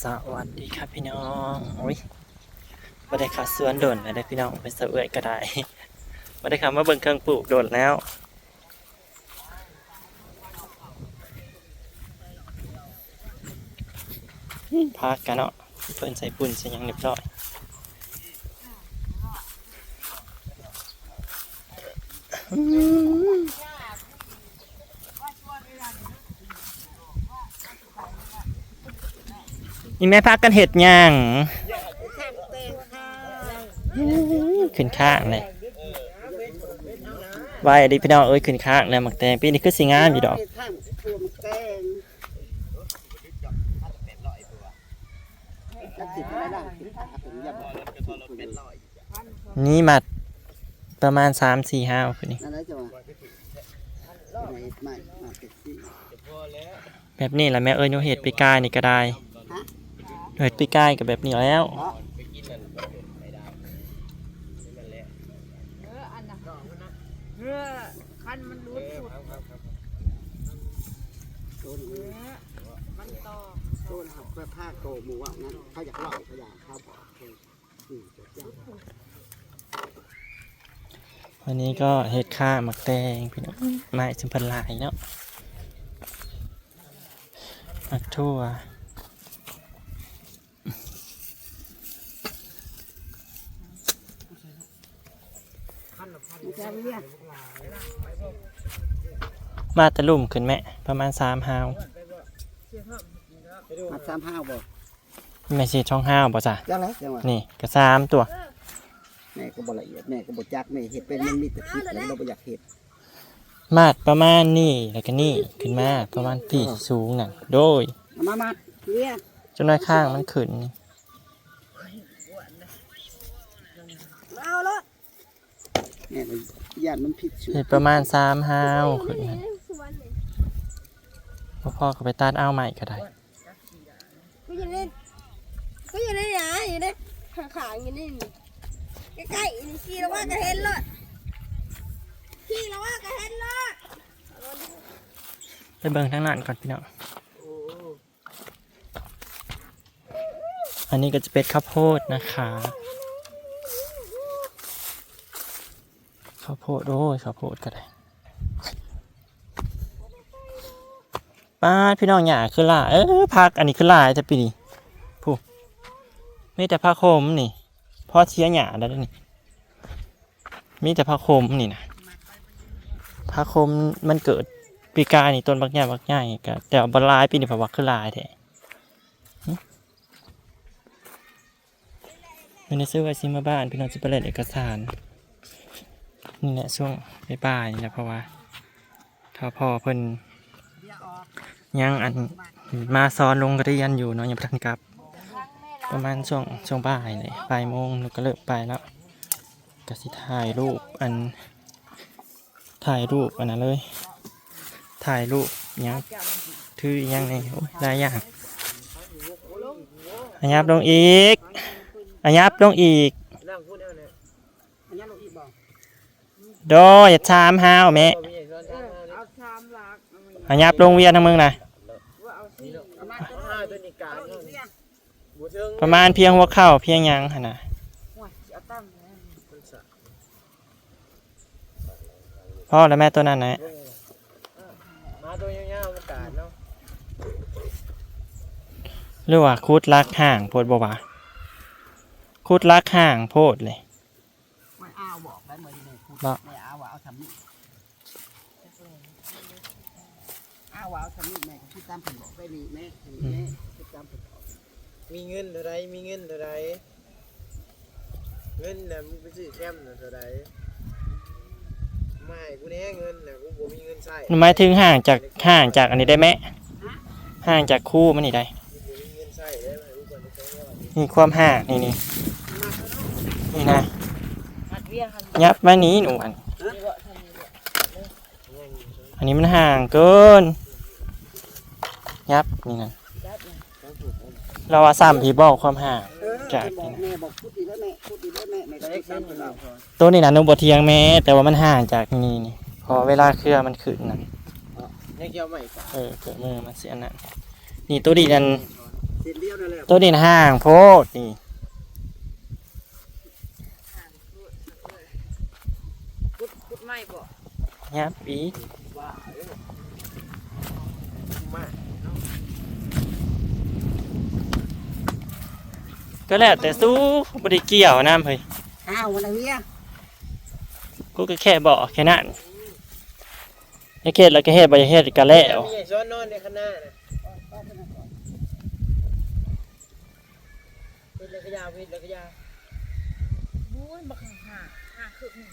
สวัสดีครับพี่น้องโอ้ยมาได้ขาสวนโดนนะได้พี่น้องไปเสะเอยก็ได้มาได้คำว่าเบิ่งเครื่องปลูกโดนแล้วพักกันเนาะเพิ่นใส่ปุ่นใส่ยังเรียบร้อยอืม นี่แม่พักกันเห็ดหยังอื้อขึ้นข้างเลยไว้ดิพี่น้องเอ้ยขึ้นข้างแล้วหมักแตงปีนี้คือสิงามอยู่ดอกข้างพวงแกงจักสิบไม่ได้ถึงขาถึงยับเป็นร้อยนี่มัดประมาณสามสี่ห้าคือนี่นั่นแหละจ้ะว่าไม่ไม่มาเป็ดซี่แบบนี้แหละแม่เอ้ยหนูเห็ดปีกายนี่ก็ได้ หนูเห็ดปีกายกับแบบนี้แล้วเพื่อคันมันรู้สุดมันต่อโดนหักเพื่อผ้าโกมูอะนั้นเขาอยากเล่าเขาอยากข้าวบอกอืมจะจ้าวันนี้ก็เห็ดข้าหมักแตงพี่น้องไม้ชิมพันลายเนาะหมักทั่ว ไม่ใช่เรียกมาตะลุ่มขึ้นแม่ประมาณสามฮาวมาสามห้าบอกไม่ใช่ช่องห้าวบ่จ้ะจังไรจังหวะนี่ก็สามตัว แม่ก็บ่ละเอียดแม่ก็บ่จักแม่เห็ดเป็นมันมีแต่พิษแล้วเราบ่อยากเห็ดมาดประมาณนี่แล้วก็นี่ขึ้นมาประมาณที่สูงน่ะโดยเอามามาเรียกจนน้อยข้างมันขึ้นเอาละ แม่ก็ญาติมันพิษสูเห็ดประมาณสามฮาวขึ้นมาพ่อพ่อก็ไปตัดเอาใหม่ก็ได้ก็อยู่นี่ก็อยู่นี่นะอยู่นี่ขาขาอยู่นี่ใกล้ๆนี่ขี่แล้วว่าก็เห็นเลยขี่แล้วว่าก็เห็นเลยไปเบิ่งทางนั้นก่อนพี่น้องอันนี้ก็จะเป็นข้าวโพดนะคะ ข้าวโพดโอ้ยข้าวโพดก็ได้ป้าพี่น้องหย่าคือหลายเออพักอันนี้คือหลายจะปีนี้ผู้มีแต่ผ้าคมนี่พ่อเชียหย่าแล้วเด้นี่มีแต่ผ้าคมนี่นะผ้าคมมันเกิดปีกานี่ต้นบักใหญ่บักใหญ่ก็แต่บลายปีนี่ผักวักคือลายแท้หึวันนี้ซื้อไว้ซิมาบ้าน พี่น้องจะไปเล่นเอกสาร นี่แหละช่วงบ่ายนี่แหละเพราะว่า ถ้าพ่อเพิ่นยังอันมาซ้อนลงเรียนอยู่เนาะยังบ่ทันกลับ ประมาณช่วงช่วงบ่ายเลยบ่ายโมงหนูก็เลิกไปแล้วก็สิถ่ายรูปอัน ถ่ายรูปอันนั้นเลย ถ่ายรูปยังถือยังในโอ้ยหลายอย่างอันยับลงอีกอันยับลงอีก อันนี้เราอีกบอก โดยอย่าชามห้าวแม่เอาชามหลักอันยับลงเวียนทางมึงนะว่าเอาสิเอามาตัวนี้กาเรียกประมาณเพียงหัวเข่าเพียงหยังหั่นนะเอาตั้งพ่อและแม่ตัวนั้นนะมาตัวยาวๆมันกาดเนาะหรือว่าคูดลักห่างโพดบ่วะคูดลักห่างโพดเลย ไม่อ้าวบอกได้เหมือนในพูดบอกไม่อ้าวว่าเอาทำนี่อ้าวว่าเอาทำนี่แม่ก็คิดตามผมบอกได้นี่แม่นี่แม่คิดตามผมบอกมีเงินเท่าไรมีเงินเท่าไรเงินน่ะมึงไปซื้อแคมป์น่ะเท่าไรไม่กูแน่เงินน่ะกูบ่มีเงินใช้หมายถึงห่างจากห่างจากอันนี้ได้ไหมห่างจากคู่มันนี่ได้กูบ่มีเงินใช้ได้ไหมกูก่อนจะใช้เงินนี่ความห่างนี่นี่นี่นะหัดเวียงหัดยับมานี้หนูอันอันนี้มันห่างเกิน ยับนี่นะเราว่าซ้ำพี่บอกความห่างเออจากบอกแม่บอกพูดดีแล้วแม่พูดดีแล้วแม่แม่ก็ใช้คิดเงิตานมอผมยู่บอกตัวนี้นะหนุบเทียงแม้แต่ว่ามันห่างจากนี่นี่พอเวลาเครือมันขึ้นนะยังเกี่ยวใหม่กาเออเกิดมือมันเสียนั่นนี่ตัวดีนันเส้นเดียวนั่นแหละตัวนี้นะห่างโพดนี่พุดพุดไม่บ่ยับปี ว่าเอ้ยมาก ก็แล้วแต่สู้บริเกี่ยวน้ำเฮ้ยอ้าววันนี้กูก็แค่บอกแค่นั้นไอ้เขตแล้วก็เฮ็ดบ่อยากเฮ็ดก็แล้วมีไอ้ซ้อนนอนในข้างหน้าน่ะพิดแล้วก็ยาวพิดแล้วก็ยาวบู้ยบักห่าห่าคือหนึ่ง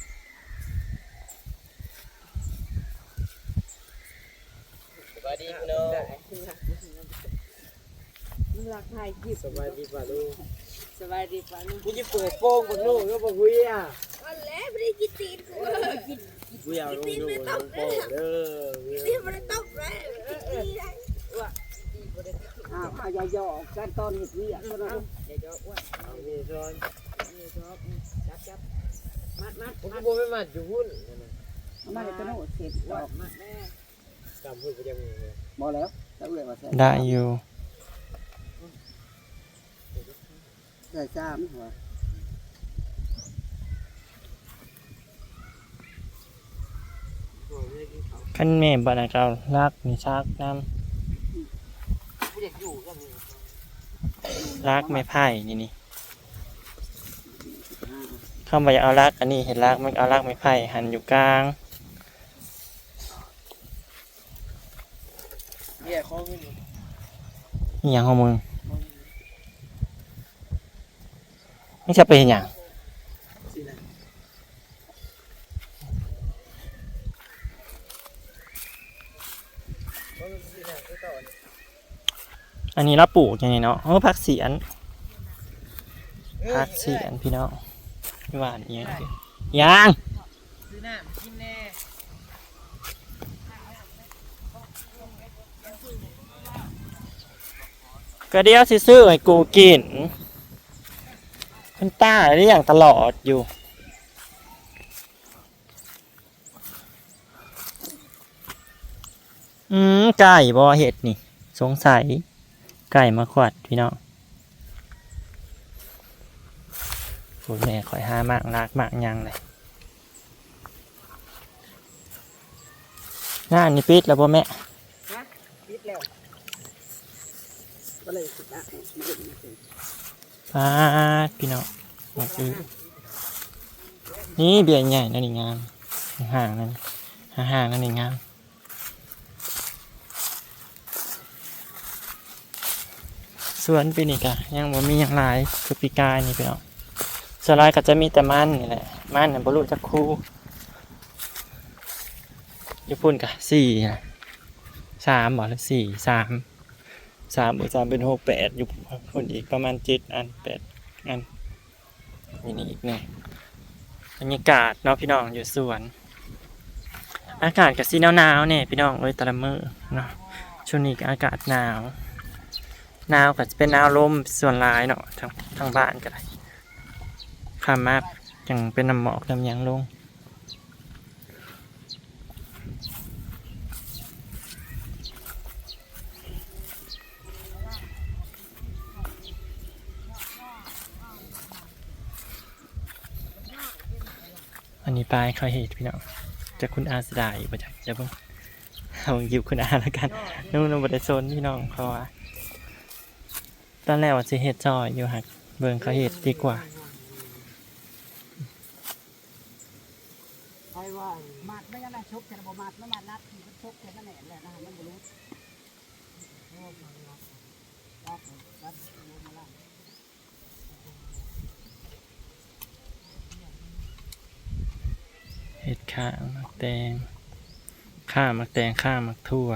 สบายดีพี่น้องมึงรักไทยยิบสบายดีป่ะลูก สบายดีป่ะลุงกูจะเปิดโป้งบนลูกก็บอกกูอะวันแล้วไม่ได้กินตีนกูกินกูอยากลงอยู่บนโป้งเด้อตีนมันตกเลยกินตีนได้อ้าวอย่าหยอกกันตอนเฮ็ดเวียกเท่านั้นเดี๋ยวจะอ้วนเอามีซ้อนนี่ชอบจับจับมัดมัดผมก็บอกไม่มาอยู่หุ้นมาได้ตะโนดเสร็จดอกมัดแม่จำหุ้นไปยังไงบ่แล้วแล้วเอื้อยว่าแซ่ได้อยู่ ได้จ้ามหัวคันแม่บ่น่ะก็รักมีซักน้กูอยากอยู่ก็มีำรักไม่ไผ่นี่นี่คำว่าอยากเอารักอันนี้เห็นรักมันเอารักไม่ไผ่หันอยู่กลางเนี่ยเขาไม่มีนี่ยังของมึง ไม่ใช่ไปเห็นอย่างอันนี้เราปลูกยังไงเนาะเออผักเสียนผักเสียนพี่น้องไม่หวานเอียงยางซื้อน้ำกินแน่ก็เดียวสิซื้อให้กูกิน คุณต้าได้อย่างตลอดอยู่ อืม ไก่บอเห็ดนี่ สงสัย ไก่มาขวัดพี่น้องพูดแม่คอยห้ามากลากมากยังเลยหน้านี่ปิดแล้วบ่อแม่ปิดแล้วก็เลยสิอะ ปาดพี่น้องมาซื้อนี่เบียร์ใหญ่นั่นนี่งามห่างนั่นห่างนั่นนี่งามสวนปีนี้กะยังบ่มีอย่างหลายคือปีกายนี่พี่น้องส่วนหลายก็จะมีแต่มันนี่แหละมันน่ะบ่รู้จักคู่ยู่พุ่นกะสี่นะสามบ่หรือสี่สาม สามบวกสามเป็นหกแปดอยู่คนอีกประมาณเจ็ดอันแปดอันนี่นี่อีกหนึ่งบรรยากาศเนาะพี่น้องอยู่สวน อากาศกับสีหนาวๆเนี่ยพี่น้องเอ้ยตะละมือเนาะช่วงนี้อากาศหนาวหนาวก็จะเป็นหนาวลมส่วนหลายเนาะทางทางบ้านก็ได้ข้ามมายังเป็นน้ำหมอกน้ำยังลง นี้ไปลายเขาเห็ดพี่น้องจะคุณอาสดาอยู่ประจักษ์จะเพิ่งเอาหยิบคุณอาแล้วกันนู่นนบไดโซนพี่น้องเขาะว่าตอนแรกว่าจะเห็ดจอยอยู่หักเบิ่งเขาเห็ดดีกว่าใครว่ามัดไม่ยังไงชกแต่บ่มัดไม่มัดนัดมันชกแต่นั่นแหละแหละนะมันบ่รู้โอ้มันรักรักรักมาละ เห็ดข้ามักแตงข้ามักแตงข้ามักทั่ว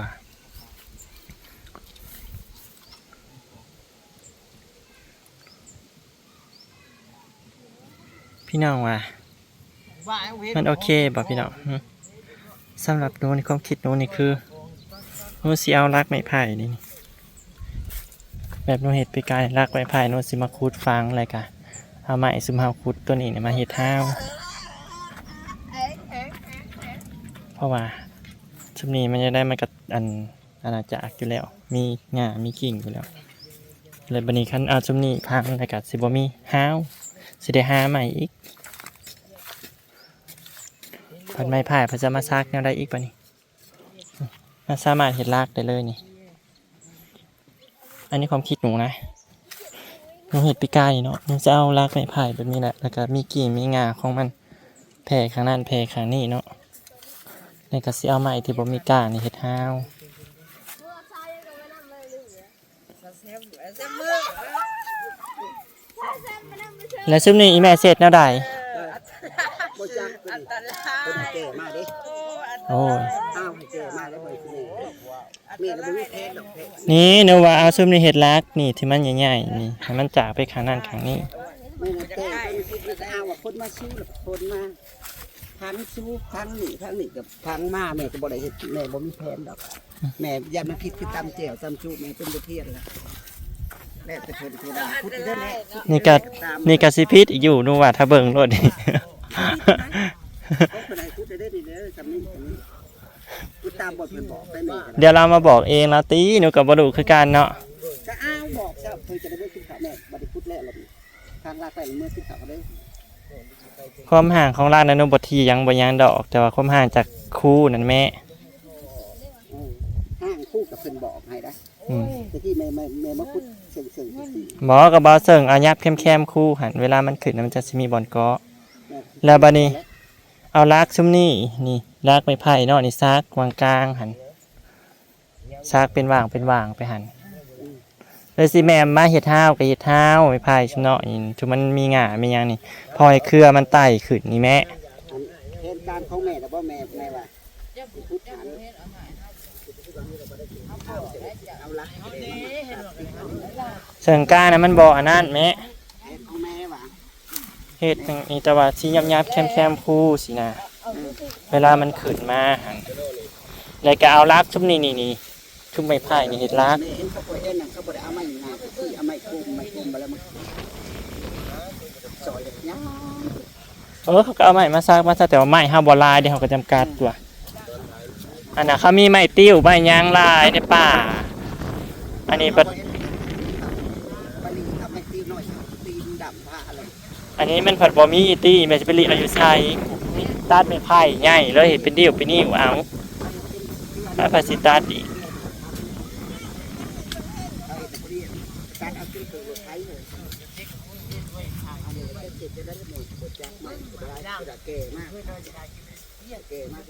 พี่น้องว่ามันโอเคบ่พี่น้องสำหรับหนูในความคิดหนูนี่คือหนูสิเอารักไม้ไผ่นี่แบบหนูเห็ดไปกายรักไม้ไผ่หนูสิมาคูดฟังอะไรกะเอาไม้ซุมเฮาคูดตัวนี้เนี่ยมาเห็ดห้า ราะว่าชุมนี้มันจะได้มากับอันอาณาจักรอยู่แล้ว มีงามีกิ่งอยู่แล้วเลยบันนี้คันอาจุมนี้พังแล้วก็สิบ่มีห้าวสิได้หาใหม่อีกพันไม้พายเพอจะมาซักแนวได้อีกปะนี่มาสามารถเห็ดลากได้เลยนี่ อันนี้ความคิดหนูนะหนูเห็ดปีกายนี่เนาะหนูจะเอาลากไม้พายแบบนี้แหละ แล้วก็มีกิ่งมีงาของมันแผ่ข้างนั้นแผ่ข้างนี้เนาะ แล้วก็สิเอาไม้ที่บ่มีก้านนี่เห็ดห้าวแล้วซุมนี้อีแม่เสร็จแนวใดอันตรายเจมาดิโอ้ยอ้าวเจมาแล้วบ่สิแม่ก็บ่มีแพงดอกแพงนี่หนูว่าเอาซุมนี้เห็ดลักนี่ที่มันใหญ่ๆนี่ให้มันจากไปข้างนั้นข้างนี้ไม่นะแต่ก็คิดว่าเอาว่าคนมาสู้คนมา พังสู้พังหนีพังหนีกับพังมาแม่ก็บ่ได้เฮ็ดแม่บ่มีแผนดอก แม่ยันมันผิดคือตำแจ่วตำจูแม่เป็นบ่เทียนละแล้วแต่เพิ่นผู้ใดพูดอีกเด้อแหละนี่ก็นี่ก็สิพิษอีกอยู่หนูว่าถ้าเบิ่งรถนี่เขาคนใดพูดได้ได้อนี่เด้อจำนี้จำนี้พูดตามบทเพิ่นบอกไปแม่ก็เดี๋ยวเรามาบอกเองแล้วตีหนูกับบดูคือกันเนาะจะอ้าวบอกเจ้าเพิ่นจะได้บ่ขึ้นเขาแม่บ่ได้พูดแล้วล่ะนี่ทางลากไปเมื่อขึ้นเขาเด้อ ความห่างของร้านนั้นหนูบทียังบ่ยังดอก แต่ว่าความห่างจากคู่นั่นแม่เออห้างคู่กับเพิ่นบอกให้ได้อืมแต่ที่แม่แม่แม่มาพูดเชิงๆจังซี่หมอกับบอเสิงเอายับแคมๆคู่หันเวลามันขึ้นมันจะสิมีบอลเกาะ แล้วบัดนี้ เอาลากซุมนี่นี่ลากไม้ไผ่เนาะนี่ซากวางกลางหันซากเป็นว่างเป็นว่างไปหัน เลยสิแม่มาเห็ดเท้ากับเห็ดเท้าไม้ไผ่ชุมเนาะนี่ชุมมันมีหง่ามีหยังนี่พอให้เครือมันไต่ขึ้นนี่แม่อันเหตุการณ์ของแม่แต่ว่าแม่แม่ว่าพูดฐานเอาละเสิงกล้านะมันบ่อันนั้นแม่เหตุของแม่ว่าเฮ็ดจังนี่แต่ว่าสิยับยับๆแคมๆคู่สินะเวลามันขึ้นมาหันแล้วก็เอาลากชุมนี่นี่นี่ชุมไม้ไผ่นี่เห็ดลากแม่เห็นเขาปล่อยเอ็นนั่นเขาบ่ได้เอาไม้งานที่เอาไม้คุมไม้คุมมาแล้วมันซอยอย่างนี้ เออเขาก็เอาไม้มาซากมาซากแต่ว่าไม้ห้าบ่หลายเดี๋ยวเขาก็จำกัดตัวอันน่ะเขามีไม้ติ้วไม้ยางลายในป่า อันนี้ปะปลีทำไม้ตีน้อยตีนดำผ้าอะไรอันนี้มันผัดบอมี่ตี้แม่จะเป็นลีอายุชัยตัดไม่ไผ่ใหญ่แล้วเห็นเป็นดิ้วเป็นนิ้วเอาถ้าภาษิตัดอีก เอาแต่เรียนการเอาขึ้นตัวใช้เลยอันนี้ก็เจ็บจะได้หมดปวดจัก ไม่ได้ปวดแก่มากแก่มาก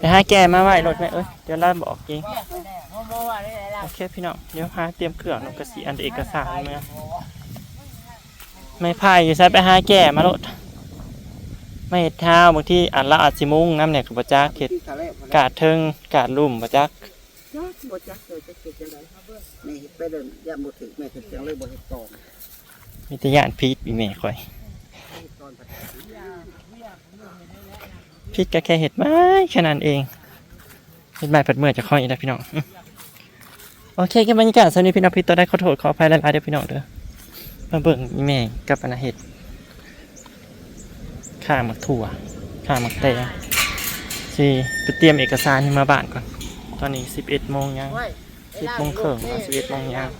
เดี๋ยวหาแกมาไว้รถแม่เอ้ยเดี๋ยวเราบอกเองโอเคพี่น้องเดี๋ยวหาเตรียมเครื่องนกกระสีอันเอกสารเมื่อไม่ไผ่อยู่ใส่ไปหาแก่มารถไม่เห็ดเท้าบางที่อันละอาจสิมุงน้ำเนี่ยกับประจักเห็ดที่ทะเลกาดเทิงกาดลุ่มประจักจักบ่จักเลยจะเก็บจังไดแม่เฮ็ดไปเลยย่าบ่ถึงแม่ถึงจังเลยบ่เฮ็ดก่อนมีแต่ยานพีดอีแม่ค่อย ก่อนผัด พีดก็แค่เห็ดไม้แค่นั้นเองเห็ดไม้ผัดเมื่อจะค่อยอีกแล้พี่น้องโอเคก็บรรยากาศสนี้พี่น้องพี่ตัวได้ขอโทษขออภัยหลายๆเด้อพี่น้องเด้อมาเบิ่งอีแม่กับอนนะเห็ดข้าหมักถั่วข้าหมักแตงสิไปเตรียมเอกสารมาบ้านก่อน ตอนนี้สิบเอ็ดโมงยังสิบโมงครึ่งสิบเอ็ดโมงยัง